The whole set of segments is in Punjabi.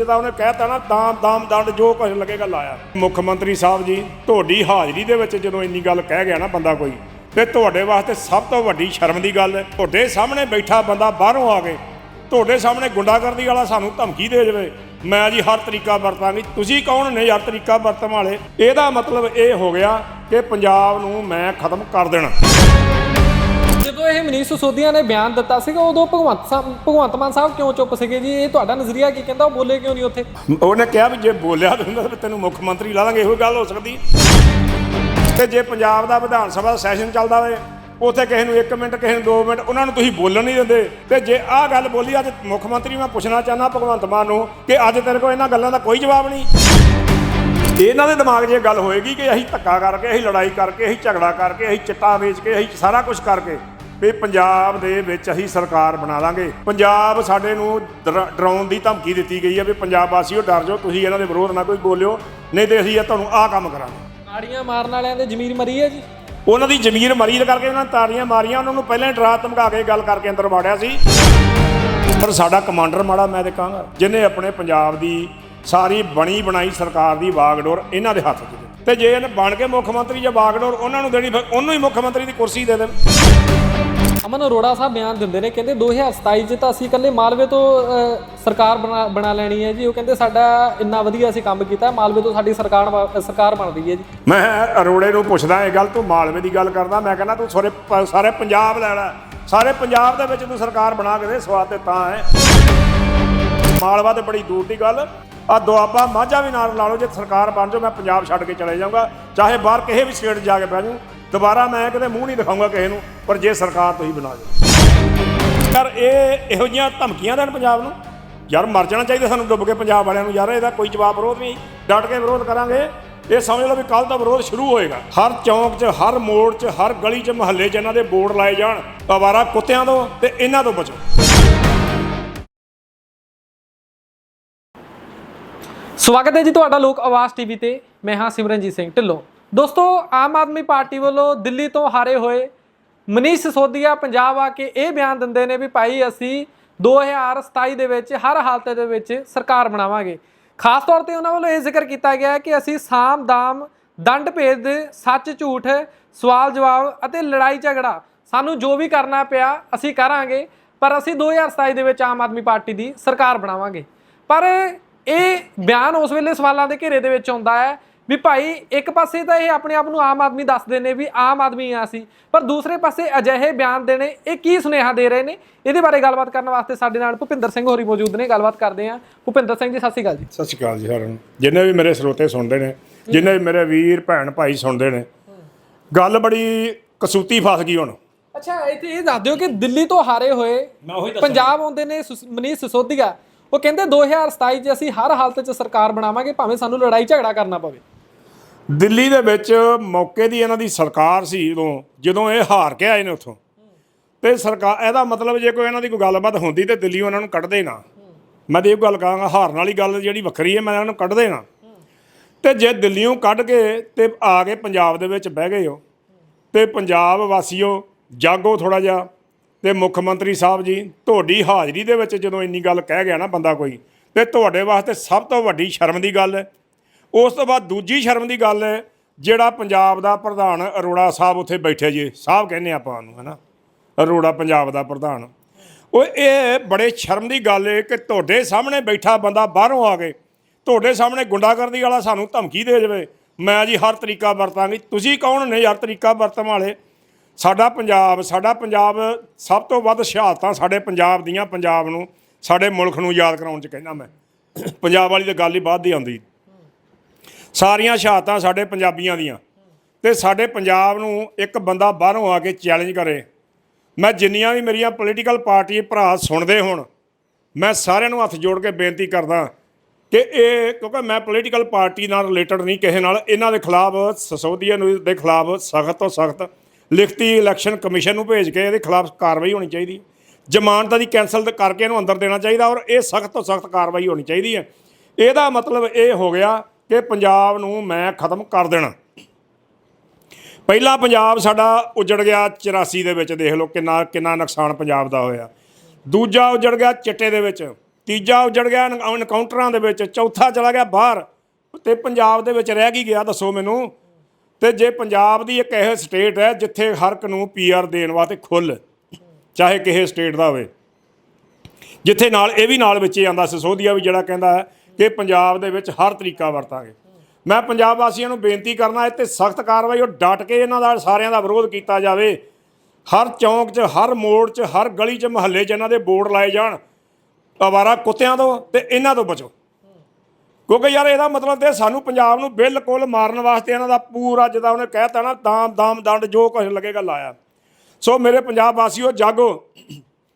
ਜਿੱਦਾਂ ਉਹਨੇ ਕਹਿਤਾ ਨਾ, ਦਾਮ ਦਾਮ, ਦੰਡ, ਜੋ ਕੁਝ ਲੱਗੇਗਾ ਲਾਇਆ ਮੁੱਖ ਮੰਤਰੀ ਸਾਹਿਬ ਜੀ, ਤੁਹਾਡੀ ਹਾਜ਼ਰੀ ਦੇ ਵਿੱਚ ਜਦੋਂ ਇੰਨੀ ਗੱਲ ਕਹਿ ਗਿਆ ਨਾ ਬੰਦਾ ਕੋਈ, ਤੇ ਤੁਹਾਡੇ ਵਾਸਤੇ ਸਭ ਤੋਂ ਵੱਡੀ ਸ਼ਰਮ ਦੀ ਗੱਲ ਹੈ। ਤੁਹਾਡੇ ਸਾਹਮਣੇ ਬੈਠਾ ਬੰਦਾ ਬਾਹਰੋਂ ਆ ਕੇ, ਤੁਹਾਡੇ ਸਾਹਮਣੇ ਗੁੰਡਾਗਰਦੀ ਵਾਲਾ ਸਾਨੂੰ ਧਮਕੀ ਦੇ ਜਾਵੇ ਮੈਂ ਜੀ ਹਰ ਤਰੀਕਾ ਵਰਤਾਂਗੀ। ਤੁਸੀਂ ਕੌਣ ਨੇ ਹਰ ਤਰੀਕਾ ਵਰਤਣ ਵਾਲੇ? ਇਹਦਾ ਮਤਲਬ ਇਹ ਹੋ ਗਿਆ ਕਿ ਪੰਜਾਬ ਨੂੰ ਮੈਂ ਖਤਮ ਕਰ ਦੇਣਾ। ਜਦੋਂ ਇਹ ਮਨੀਸ਼ ਸਿਸੋਦੀਆ ਨੇ ਬਿਆਨ ਦਿੱਤਾ ਸੀਗਾ, ਉਦੋਂ ਭਗਵੰਤ ਸਾਹਿਬ ਭਗਵੰਤ ਮਾਨ ਸਾਹਿਬ ਕਿਉਂ ਚੁੱਪ ਸੀਗੇ ਜੀ? ਇਹ ਤੁਹਾਡਾ ਨਜ਼ਰੀਆ ਕੀ ਕਹਿੰਦਾ? ਉਹ ਬੋਲੇ ਕਿਉਂ ਨਹੀਂ ਉੱਥੇ? ਉਹਨੇ ਕਿਹਾ ਵੀ ਜੇ ਬੋਲਿਆ ਤਾਂ ਹੁੰਦਾ ਤਾਂ ਤੈਨੂੰ ਮੁੱਖ ਮੰਤਰੀ ਲਾ ਲਾਂਗੇ, ਇਹੋ ਗੱਲ ਹੋ ਸਕਦੀ। ਤੇ ਜੇ ਪੰਜਾਬ ਦਾ ਵਿਧਾਨ ਸਭਾ ਸੈਸ਼ਨ ਚੱਲਦਾ ਹੋਵੇ ਉੱਥੇ ਕਿਸੇ ਨੂੰ 1 ਮਿੰਟ, ਕਿਸੇ ਨੂੰ 2 ਮਿੰਟ, ਉਹਨਾਂ ਨੂੰ ਤੁਸੀਂ ਬੋਲਣ ਨਹੀਂ ਦਿੰਦੇ। ਤੇ ਜੇ ਆਹ ਗੱਲ ਬੋਲੀ, ਅੱਜ ਮੁੱਖ ਮੰਤਰੀ ਮੈਂ ਪੁੱਛਣਾ ਚਾਹੁੰਦਾ ਭਗਵੰਤ ਮਾਨ ਨੂੰ ਕਿ ਅੱਜ ਤੇਰੇ ਕੋਲ ਇਹਨਾਂ ਗੱਲਾਂ ਦਾ ਕੋਈ ਜਵਾਬ ਨਹੀਂ। ਇਹਨਾਂ ਦੇ ਦਿਮਾਗ 'ਚ ਇਹ ਗੱਲ ਹੋਏਗੀ ਕਿ ਅਸੀਂ ਧੱਕਾ ਕਰਕੇ ਅਸੀਂ ਲੜਾਈ ਕਰਕੇ ਅਸੀਂ ਝਗੜਾ ਕਰਕੇ ਅਸੀਂ ਚਿੱਟਾ ਵੇਚ ਕੇ ਅਸੀਂ ਸਾਰਾ ਕੁਝ ਕਰਕੇ ਵੀ ਪੰਜਾਬ ਦੇ ਵਿੱਚ ਅਸੀਂ ਸਰਕਾਰ ਬਣਾ ਲਾਂਗੇ। ਪੰਜਾਬ ਸਾਡੇ ਨੂੰ ਡਰਾ- ਡਰਾਉਣ ਦੀ ਧਮਕੀ ਦਿੱਤੀ ਗਈ ਹੈ ਵੀ ਪੰਜਾਬ ਵਾਸੀਓ ਡਰ ਜਾਓ ਤੁਸੀਂ ਇਹਨਾਂ ਦੇ ਵਿਰੋਧ ਨਾ ਕੋਈ ਬੋਲਿਓ ਨਹੀਂ ਤੇ ਅਸੀਂ ਇਹ ਤੁਹਾਨੂੰ ਆਹ ਕੰਮ ਕਰਾਂਗੇ। ਤਾੜੀਆਂ ਮਾਰਨ ਵਾਲਿਆਂ ਦੇ ਜ਼ਮੀਰ ਮਰੀ ਹੈ ਜੀ? ਉਹਨਾਂ ਦੀ ਜ਼ਮੀਰ ਮਰੀ ਕਰਕੇ ਉਹਨਾਂ ਨੇ ਤਾੜੀਆਂ ਮਾਰੀਆਂ ਉਹਨਾਂ ਨੂੰ ਪਹਿਲਾਂ ਡਰਾ ਧਮਕਾ ਕੇ ਗੱਲ ਕਰਕੇ ਅੰਦਰ ਵਾੜਿਆ ਸੀ। ਪਰ ਸਾਡਾ ਕਮਾਂਡਰ ਮਾੜਾ ਮੈਂ ਤੇ ਕਹਾਂਗਾ ਜਿਹਨੇ ਆਪਣੇ ਪੰਜਾਬ ਦੀ ਸਾਰੀ ਬਣੀ ਬਣਾਈ ਸਰਕਾਰ ਦੀ ਵਾਗਡੋਰ ਇਹਨਾਂ ਦੇ ਹੱਥ 'ਚ ਤੇ ਜੇ ਇਹਨੇ ਬਣ ਕੇ ਮੁੱਖ ਮੰਤਰੀ ਜਾਂ ਵਾਗਡੋਰ ਉਹਨਾਂ ਨੂੰ ਦੇਣੀ ਫਿਰ ਉਹਨੂੰ ਹੀ ਮੁੱਖ ਮੰਤਰੀ ਦੀ ਕੁਰਸੀ ਦੇ ਦੇਣ। ਅਮਨ ਅਰੋੜਾ ਸਾਹਿਬ ਬਿਆਨ ਦਿੰਦੇ ਨੇ ਕਹਿੰਦੇ 2027 ਚ ਤਾਂ ਅਸੀਂ ਇਕੱਲੇ ਮਾਲਵੇ ਤੋਂ ਸਰਕਾਰ ਬਣਾ ਲੈਣੀ ਹੈ ਜੀ। ਉਹ ਕਹਿੰਦੇ ਸਾਡਾ ਇੰਨਾ ਵਧੀਆ ਅਸੀਂ ਕੰਮ ਕੀਤਾ ਮਾਲਵੇ ਤੋਂ ਸਾਡੀ ਸਰਕਾਰ ਸਰਕਾਰ ਬਣ ਰਹੀ ਹੈ ਜੀ। ਮੈਂ ਅਰੋੜੇ ਨੂੰ ਪੁੱਛਦਾ ਇਹ ਗੱਲ ਤੂੰ ਮਾਲਵੇ ਦੀ ਗੱਲ ਕਰਦਾ ਮੈਂ ਕਹਿੰਦਾ ਤੂੰ ਸਾਰੇ ਸਾਰੇ ਪੰਜਾਬ ਲੈ ਲੈ। ਸਾਰੇ ਪੰਜਾਬ ਦੇ ਵਿੱਚ ਤੂੰ ਸਰਕਾਰ ਬਣਾ ਕੇ ਦੇ ਸਵਾਦ ਤੇ ਤਾਂ ਹੈ। ਮਾਲਵਾ ਤੇ ਬੜੀ ਦੂਰ ਦੀ ਗੱਲ। ਆ ਦੁਆਬਾ ਮਾਝਾ ਵੀ ਨਾਲ ਲਾ ਲਓ, ਜੇ ਸਰਕਾਰ ਬਣ ਜਾਓ, ਮੈਂ ਪੰਜਾਬ ਛੱਡ ਕੇ ਚਲੇ ਜਾਊਂਗਾ। ਚਾਹੇ ਬਾਹਰ ਕਿਸੇ ਵੀ ਸਟੇਟ ਜਾ ਕੇ ਬਹਿ ਜਾਊਂ, ਦੁਬਾਰਾ ਮੈਂ ਕਿਤੇ ਮੂੰਹ ਨਹੀਂ ਦਿਖਾਊਂਗਾ ਕਿਸੇ ਨੂੰ, ਪਰ ਜੇ ਸਰਕਾਰ ਤੁਸੀਂ ਬਣਾ ਜਾਓ। ਯਾਰ, ਇਹ ਇਹੋ ਜਿਹੀਆਂ ਧਮਕੀਆਂ ਦੇਣ ਪੰਜਾਬ ਨੂੰ? ਯਾਰ, ਮਰ ਜਾਣਾ ਚਾਹੀਦਾ ਸਾਨੂੰ ਡੁੱਬ ਕੇ ਪੰਜਾਬ ਵਾਲਿਆਂ ਨੂੰ। ਯਾਰ, ਇਹਦਾ ਕੋਈ ਜਵਾਬ ਵਿਰੋਧ ਨਹੀਂ। ਡਟ ਕੇ ਵਿਰੋਧ ਕਰਾਂਗੇ। ਇਹ ਸਮਝ ਲਓ ਵੀ ਕੱਲ ਦਾ ਵਿਰੋਧ ਸ਼ੁਰੂ ਹੋਏਗਾ। ਹਰ ਚੌਂਕ 'ਚ, ਹਰ ਮੋੜ 'ਚ, ਹਰ ਗਲੀ 'ਚ, ਮਹੱਲੇ 'ਚ ਇਹਨਾਂ ਦੇ ਬੋਰਡ ਲਾਏ ਜਾਣ। ਅਵਾਰਾ ਕੁੱਤਿਆਂ ਤੋਂ ਤੇ ਇਹਨਾਂ ਤੋਂ ਬਚੋ। ਸਵਾਗਤ ਹੈ ਜੀ ਤੁਹਾਡਾ ਲੋਕ ਆਵਾਜ਼ ਟੀਵੀ ਤੇ। ਮੈਂ ਹਾਂ ਸਿਮਰਨਜੀਤ ਸਿੰਘ ਢਿੱਲੋਂ। ਦੋਸਤੋ, ਆਮ ਆਦਮੀ ਪਾਰਟੀ ਵੱਲੋਂ ਦਿੱਲੀ ਤੋਂ ਹਾਰੇ ਹੋਏ ਮਨੀਸ਼ ਸੋਦੀਆ ਪੰਜਾਬ ਆ ਕੇ ਇਹ ਬਿਆਨ ਦਿੰਦੇ ਨੇ ਵੀ ਭਾਈ ਅਸੀਂ 2027 ਦੇ ਵਿੱਚ ਹਰ ਹਾਲਤ ਦੇ ਵਿੱਚ ਸਰਕਾਰ ਬਣਾਵਾਂਗੇ। ਖਾਸ ਤੌਰ ਤੇ ਉਹਨਾਂ ਵੱਲੋਂ ਇਹ ਜ਼ਿਕਰ ਕੀਤਾ ਗਿਆ ਹੈ ਕਿ ਅਸੀਂ ਸਾਮ ਦਾਮ ਦੰਡ ਭੇਦ, ਸੱਚ ਝੂਠ, ਸਵਾਲ ਜਵਾਬ ਅਤੇ ਲੜਾਈ ਝਗੜਾ ਸਾਨੂੰ ਜੋ ਵੀ ਕਰਨਾ ਪਿਆ ਅਸੀਂ ਕਰਾਂਗੇ, ਪਰ ਅਸੀਂ 2027 ਦੇ ਵਿੱਚ ਆਮ ਆਦਮੀ ਪਾਰਟੀ ਦੀ ਸਰਕਾਰ ਬਣਾਵਾਂਗੇ। ਪਰ ਇਹ ਬਿਆਨ ਉਸ ਵੇਲੇ ਸਵਾਲਾਂ ਦੇ ਘੇਰੇ ਦੇ ਵਿੱਚ ਆਉਂਦਾ ਹੈ ਵੀ ਭਾਈ ਇੱਕ ਪਾਸੇ ਤਾਂ ਇਹ ਆਪਣੇ ਆਪ ਨੂੰ ਆਮ ਆਦਮੀ ਦੱਸਦੇ ਨੇ ਵੀ ਆਮ ਆਦਮੀ ਆ ਅਸੀਂ ਪਰ ਦੂਸਰੇ ਪਾਸੇ ਅਜਿਹੇ ਬਿਆਨ ਦੇਣੇ ਇਹ ਕੀ ਸੁਨੇਹਾ ਦੇ ਰਹੇ ਨੇ? ਇਹਦੇ ਬਾਰੇ ਗੱਲਬਾਤ ਕਰਨ ਵਾਸਤੇ ਸਾਡੇ ਨਾਲ ਭੁਪਿੰਦਰ ਸਿੰਘ ਹੋਰੀ ਮੌਜੂਦ ਨੇ ਗੱਲਬਾਤ ਕਰਦੇ ਹਾਂ। ਭੁਪਿੰਦਰ ਸਿੰਘ ਜੀ ਸਤਿ ਸ਼੍ਰੀ ਅਕਾਲ ਜੀ। ਸਤਿ ਸ਼੍ਰੀ ਅਕਾਲ ਜੀ ਸਾਰਿਆਂ ਨੂੰ। ਜਿੰਨੇ ਵੀ ਮੇਰੇ ਸਰੋਤੇ ਸੁਣਦੇ ਨੇ ਜਿੰਨੇ ਵੀ ਮੇਰੇ ਵੀਰ ਭੈਣ ਭਾਈ ਸੁਣਦੇ ਨੇ ਗੱਲ ਬੜੀ ਕਸੂਤੀ ਫਸ ਗਈ ਹੁਣ। ਅੱਛਾ ਇੱਥੇ ਇਹ ਦੱਸ ਦਿਓ ਕਿ ਦਿੱਲੀ ਤੋਂ ਹਾਰੇ ਹੋਏ ਪੰਜਾਬ ਆਉਂਦੇ ਨੇ ਮਨੀਸ਼ ਸਿਸੋਦੀਆ। ਉਹ ਕਹਿੰਦੇ 2027 ਚ ਅਸੀਂ ਹਰ ਹਾਲਤ 'ਚ ਸਰਕਾਰ ਬਣਾਵਾਂਗੇ, ਭਾਵੇਂ ਸਾਨੂੰ ਲੜਾਈ ਝਗੜਾ ਕਰਨਾ ਪਵੇ। ਦਿੱਲੀ ਦੇ ਵਿੱਚ ਮੌਕੇ ਦੀ ਇਹਨਾਂ ਦੀ ਸਰਕਾਰ ਸੀ ਉਦੋਂ, ਜਦੋਂ ਇਹ ਹਾਰ ਕੇ ਆਏ ਨੇ ਉੱਥੋਂ। ਤੇ ਸਰਕਾਰ, ਇਹਦਾ ਮਤਲਬ ਜੇ ਕੋਈ ਇਹਨਾਂ ਦੀ ਕੋਈ ਗੱਲਬਾਤ ਹੁੰਦੀ ਤੇ ਦਿੱਲੀ ਉਹਨਾਂ ਨੂੰ ਕੱਢਦੇ ਨਾ। ਮੈਂ ਤੇ ਇਹ ਗੱਲ ਕਹਾਂਗਾ, ਹਾਰਨ ਵਾਲੀ ਗੱਲ ਜਿਹੜੀ ਵੱਖਰੀ ਹੈ, ਮੈਂ ਇਹਨਾਂ ਨੂੰ ਕੱਢਦੇ ਨਾ। ਤੇ ਜੇ ਦਿੱਲੀੋਂ ਕੱਢ ਕੇ ਤੇ ਆ ਕੇ ਪੰਜਾਬ ਦੇ ਵਿੱਚ ਬਹਿ ਗਏ ਹੋ, ਤੇ ਪੰਜਾਬ ਵਾਸੀਓ ਜਾਗੋ ਥੋੜਾ ਜਿਹਾ ਤੇ ਮੁੱਖ ਮੰਤਰੀ ਸਾਹਿਬ ਜੀ, ਤੁਹਾਡੀ ਹਾਜ਼ਰੀ ਦੇ ਵਿੱਚ ਜਦੋਂ ਇੰਨੀ ਗੱਲ ਕਹਿ ਗਿਆ ਨਾ ਬੰਦਾ ਕੋਈ, ਤੇ ਤੁਹਾਡੇ ਵਾਸਤੇ ਸਭ ਤੋਂ ਵੱਡੀ ਸ਼ਰਮ ਦੀ ਗੱਲ ਹੈ। ਉਸ ਤੋਂ ਬਾਅਦ ਦੂਜੀ ਸ਼ਰਮ ਦੀ ਗੱਲ ਹੈ, ਜਿਹੜਾ ਪੰਜਾਬ ਦਾ ਪ੍ਰਧਾਨ ਅਰੋੜਾ ਸਾਹਿਬ ਉੱਥੇ ਬੈਠੇ ਜੀ, ਸਾਹਿਬ ਕਹਿੰਦੇ ਆਪਾਂ ਉਹਨੂੰ, ਹੈਨਾ? ਅਰੋੜਾ ਪੰਜਾਬ ਦਾ ਪ੍ਰਧਾਨ। ਉਹ ਇਹ ਬੜੇ ਸ਼ਰਮ ਦੀ ਗੱਲ ਹੈ ਕਿ ਤੁਹਾਡੇ ਸਾਹਮਣੇ ਬੈਠਾ ਬੰਦਾ ਬਾਹਰੋਂ ਆ ਕੇ, ਤੁਹਾਡੇ ਸਾਹਮਣੇ ਗੁੰਡਾਗਰਦੀ ਵਾਲਾ ਸਾਨੂੰ ਧਮਕੀ ਦੇ ਜਾਵੇ ਮੈਂ ਜੀ ਹਰ ਤਰੀਕਾ ਵਰਤਾਂਗੀ। ਤੁਸੀਂ ਕੌਣ ਨੇ ਯਾਰ ਤਰੀਕਾ ਵਰਤਣ ਵਾਲੇ? ਸਾਡਾ ਪੰਜਾਬ ਸਾਡਾ ਪੰਜਾਬ ਸਭ ਤੋਂ ਵੱਧ ਸ਼ਹਾਦਤਾਂ ਸਾਡੇ ਪੰਜਾਬ ਦੀਆਂ, ਪੰਜਾਬ ਨੂੰ, ਸਾਡੇ ਮੁਲਕ ਨੂੰ ਯਾਦ ਕਰਾਉਣ ਚ ਕਹਿੰਦਾ ਮੈਂ। ਪੰਜਾਬ ਵਾਲੀ ਤਾਂ ਗੱਲ ਹੀ ਬਾਅਦ ਦੀ ਆਉਂਦੀ। ਸਾਰੀਆਂ ਸ਼ਹਾਦਤਾਂ ਸਾਡੇ ਪੰਜਾਬੀਆਂ ਦੀਆਂ। ਤੇ ਸਾਡੇ ਪੰਜਾਬ ਨੂੰ ਇੱਕ ਬੰਦਾ ਬਾਹਰੋਂ ਆ ਕੇ ਚੈਲੰਜ ਕਰੇ। ਮੈਂ ਜਿੰਨੀਆਂ ਵੀ ਮੇਰੀਆਂ ਪੋਲੀਟੀਕਲ ਪਾਰਟੀ ਭਰਾ ਸੁਣਦੇ ਹੋਣ, ਮੈਂ ਸਾਰਿਆਂ ਨੂੰ ਹੱਥ ਜੋੜ ਕੇ ਬੇਨਤੀ ਕਰਦਾ ਕਿ ਇਹ, ਕਿਉਂਕਿ ਮੈਂ ਪੋਲੀਟੀਕਲ ਪਾਰਟੀ ਨਾਲ ਰਿਲੇਟਡ ਨਹੀਂ, ਕਿਸੇ ਨਾਲ, ਇਹਨਾਂ ਦੇ ਖਿਲਾਫ, ਸਸੋਦੀਆ ਨੂੰ ਦੇ ਖਿਲਾਫ ਸਖਤ ਤੋਂ ਸਖਤ ਲਿਖਤੀ ਇਲੈਕਸ਼ਨ ਕਮਿਸ਼ਨ ਨੂੰ ਭੇਜ ਕੇ ਇਹਦੇ ਖਿਲਾਫ ਕਾਰਵਾਈ ਹੋਣੀ ਚਾਹੀਦੀ ਜ਼ਮਾਨਤ ਦੀ ਕੈਨਸਲ ਕਰਕੇ ਇਹਨੂੰ ਅੰਦਰ ਦੇਣਾ ਚਾਹੀਦਾ ਔਰ ਇਹ ਸਖਤ ਤੋਂ ਸਖਤ ਕਾਰਵਾਈ ਹੋਣੀ ਚਾਹੀਦੀ ਹੈ। ਇਹਦਾ ਮਤਲਬ ਇਹ ਹੋ ਗਿਆ ਕਿ ਪੰਜਾਬ ਨੂੰ ਮੈਂ ਖਤਮ ਕਰ ਦੇਣਾ। ਪਹਿਲਾ ਪੰਜਾਬ ਸਾਡਾ ਉਜੜ ਗਿਆ 84 ਦੇ ਵਿੱਚ, ਦੇਖ ਲਓ ਕਿੰਨਾ ਕਿੰਨਾ ਨੁਕਸਾਨ ਪੰਜਾਬ ਦਾ ਹੋਇਆ। ਦੂਜਾ ਉਜੜ ਗਿਆ ਚਿੱਟੇ ਦੇ ਵਿੱਚ, ਤੀਜਾ ਉਜੜ ਗਿਆ ਇਨਕਾਊਂਟਰਾਂ ਦੇ ਵਿੱਚ, ਚੌਥਾ ਚਲਾ ਗਿਆ ਬਾਹਰ ਤੇ ਪੰਜਾਬ ਦੇ ਵਿੱਚ ਰਹਿ ਕੀ ਗਿਆ, ਦੱਸੋ ਮੈਨੂੰ। ਤੇ ਜੇ ਪੰਜਾਬ ਦੀ ਇੱਕ ਇਹੋ ਸਟੇਟ ਹੈ ਜਿੱਥੇ ਹਰ ਇੱਕ ਨੂੰ ਪੀਆਰ ਦੇਣ ਵਾਸਤੇ ਖੁੱਲ ਚਾਹੇ ਕਿਸੇ ਸਟੇਟ ਦਾ ਹੋਵੇ। ਜਿੱਥੇ ਨਾਲ ਇਹ ਵੀ ਨਾਲ ਵਿੱਚ ਹੀ ਆਂਦਾ ਸਿਸੋਦੀਆ ਵੀ ਜਿਹੜਾ ਕਹਿੰਦਾ ਹੈ ਕਿ ਪੰਜਾਬ ਦੇ ਵਿੱਚ ਹਰ ਤਰੀਕਾ ਵਰਤਾਂਗੇ। ਮੈਂ ਪੰਜਾਬ ਵਾਸੀਆਂ ਨੂੰ ਬੇਨਤੀ ਕਰਨਾ ਇਹ ਤੇ ਸਖਤ ਕਾਰਵਾਈ ਉਹ ਡਟ ਕੇ ਇਹਨਾਂ ਦਾ ਸਾਰਿਆਂ ਦਾ ਵਿਰੋਧ ਕੀਤਾ ਜਾਵੇ। ਹਰ ਚੌਂਕ 'ਚ, ਹਰ ਮੋੜ 'ਚ, ਹਰ ਗਲੀ 'ਚ, ਮਹੱਲੇ 'ਚ ਇਹਨਾਂ ਦੇ ਬੋਰਡ ਲਾਏ ਜਾਣ। ਅਵਾਰਾ ਕੁੱਤਿਆਂ ਤੋਂ ਤੇ ਇਹਨਾਂ ਤੋਂ ਬਚੋ। ਕਿਉਂਕਿ ਯਾਰ ਇਹਦਾ ਮਤਲਬ ਤੇ ਸਾਨੂੰ ਪੰਜਾਬ ਨੂੰ ਬਿਲਕੁਲ ਮਾਰਨ ਵਾਸਤੇ ਇਹਨਾਂ ਦਾ ਪੂਰਾ ਜਿੱਦਾਂ ਉਹਨੇ ਕਹਿਤਾ ਨਾ, ਦਾਮ ਦਾਮ, ਦੰਡ, ਜੋ ਕੁਝ ਲੱਗੇਗਾ ਲਾਇਆ। ਸੋ ਮੇਰੇ ਪੰਜਾਬ ਵਾਸੀਓ, ਜਾਗੋ।